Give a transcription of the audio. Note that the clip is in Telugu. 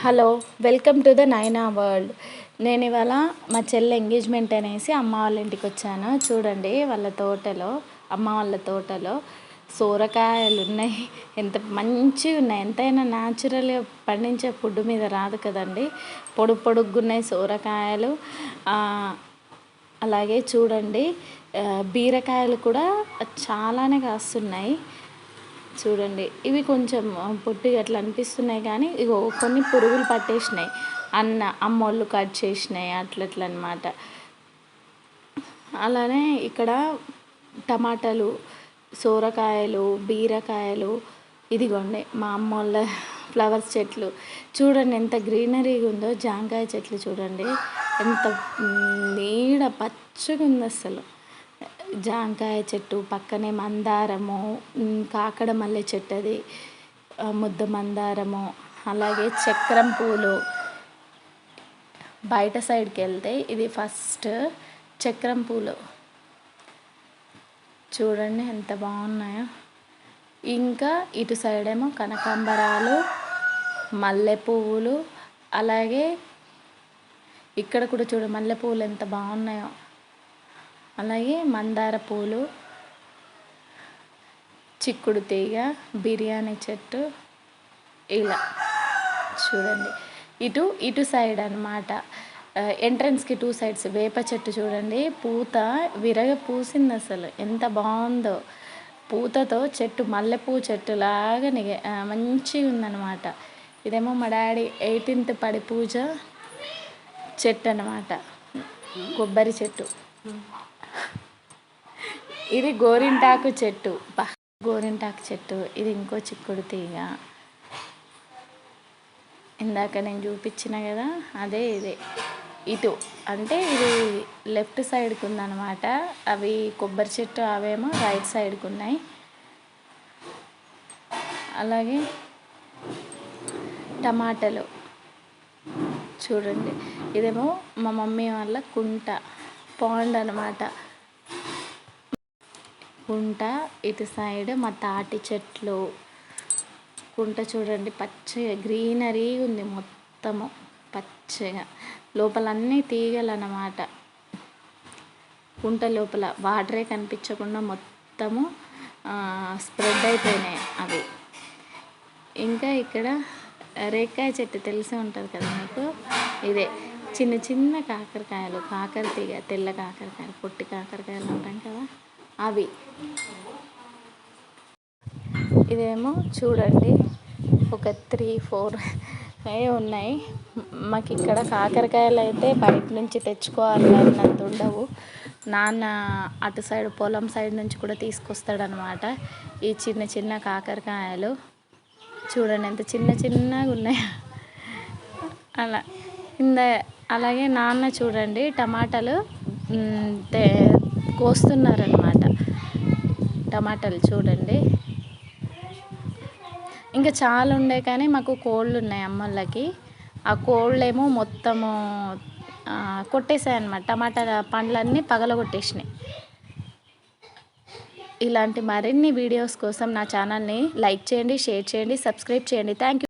Hello welcome to the Naina world. నేను ఇవాళ మా చెల్లి ఎంగేజ్మెంట్ అనేసి అమ్మ వాళ్ళ ఇంటికి వచ్చాను. చూడండి వాళ్ళ తోటలో అమ్మ వాళ్ళ తోటలో సోరకాయలు ఉన్నాయి. ఎంత మంచిగా ఉన్నాయి. ఎంతైనా న్యాచురల్గా పండించే ఫుడ్ మీద రాదు కదండి. పొడుగు పొడుగ్గా ఉన్నాయి సోరకాయలు అలాగే చూడండి బీరకాయలు కూడా చాలానే కాస్తున్నాయి. చూడండి. ఇవి కొంచెం పొట్టిగా అట్లా అనిపిస్తున్నాయి కానీ ఇగో కొన్ని పురుగులు పట్టేసినాయి. అన్న అమ్మోళ్ళు కట్ చేసినాయి అట్లా అట్లా అనమాట అలానే ఇక్కడ టమాటాలు సోరకాయలు బీరకాయలు ఇదిగోండి మా అమ్మోళ్ళ ఫ్లవర్స్ చెట్లు. చూడండి ఎంత గ్రీనరీగా ఉందో జాంకాయ చెట్లు చూడండి. ఎంత నీడ పచ్చగా ఉంది అసలు జాంకాయ చెట్టు పక్కనే మందారము కాకడ మల్లె చెట్టు అది ముద్ద మందారము అలాగే చక్రం పూలు. బయట సైడ్కి వెళ్తే ఇది ఫస్ట్ చక్రం పూలు. చూడండి ఎంత బాగున్నాయో. ఇంకా ఇటు సైడ్ ఏమో కనకాంబరాలు మల్లె పువ్వులు అలాగే ఇక్కడ కూడా చూడ మల్లె పువ్వులు ఎంత బాగున్నాయో. అలాగే మందార పూలు చిక్కుడు తీగ బిర్యానీ చెట్టు ఇలా. చూడండి. ఇటు ఇటు సైడ్ అనమాట ఎంట్రన్స్కి టూ సైడ్స్ వేప చెట్టు చూడండి. పూత విరగ పూసింది అసలు. ఎంత బాగుందో. పూతతో చెట్టు మల్లెపూ చెట్టులాగా నిగ మంచిగా ఉందన్నమాట. ఇదేమో మా డాడీ ఎయిటీన్త్ పడి పూజ చెట్టు అనమాట కొబ్బరి చెట్టు. ఇది గోరింటాకు చెట్టు. గోరింటాకు చెట్టు. ఇది ఇంకో చిక్కుడు తీగ. ఇందాక నేను చూపించిన కదా అదే ఇదే. ఇటు అంటే ఇది లెఫ్ట్ సైడ్కి ఉందన్నమాట. అవి కొబ్బరి చెట్టు అవేమో రైట్ సైడ్కి ఉన్నాయి. అలాగే టమాటాలు. చూడండి. ఇదేమో మా మమ్మీ వాళ్ళ కుంట పాండ్ అనమాట కుంట ఇటు సైడ్ మా తాటి చెట్లు. కుంట చూడండి పచ్చగా గ్రీనరీ ఉంది మొత్తము పచ్చగా. లోపల అన్నీ తీగలు అన్నమాట కుంట లోపల వాటరే కనిపించకుండా మొత్తము స్ప్రెడ్ అయిపోయినాయి అవి. ఇంకా ఇక్కడ రేకాయ చెట్టు తెలిసి ఉంటుంది కదా మీకు? ఇదే చిన్న చిన్న కాకరకాయలు కాకర తీగ తెల్ల కాకరకాయలు పొట్టి కాకరకాయలు ఉంటాం కదా? అవి. ఇదేమో చూడండి. ఒక త్రీ ఫోర్ ఉన్నాయి. మాకు ఇక్కడ కాకరకాయలు అయితే బయట నుంచి తెచ్చుకోవాలి అన్నట్టు ఉండవు. నాన్న అటు సైడ్ పొలం సైడ్ నుంచి కూడా తీసుకొస్తాడనమాట ఈ చిన్న చిన్న కాకరకాయలు. చూడండి ఎంత చిన్న చిన్నగా ఉన్నాయి. అలా. ఇంద అలాగే నాన్న చూడండి టమాటాలు కోస్తున్నారనమాట టమాటాలు చూడండి. ఇంకా చాలా ఉండే కానీ మాకు కోళ్ళు ఉన్నాయి అమ్మలకి ఆ కోళ్ళు ఏమో మొత్తము కొట్టేసాయి అనమాట టమాటా పండ్లన్నీ పగలగొట్టేసినాయి. ఇలాంటి మరిన్ని వీడియోస్ కోసం నా ఛానల్ని లైక్ చేయండి షేర్ చేయండి సబ్స్క్రైబ్ చేయండి. Thank you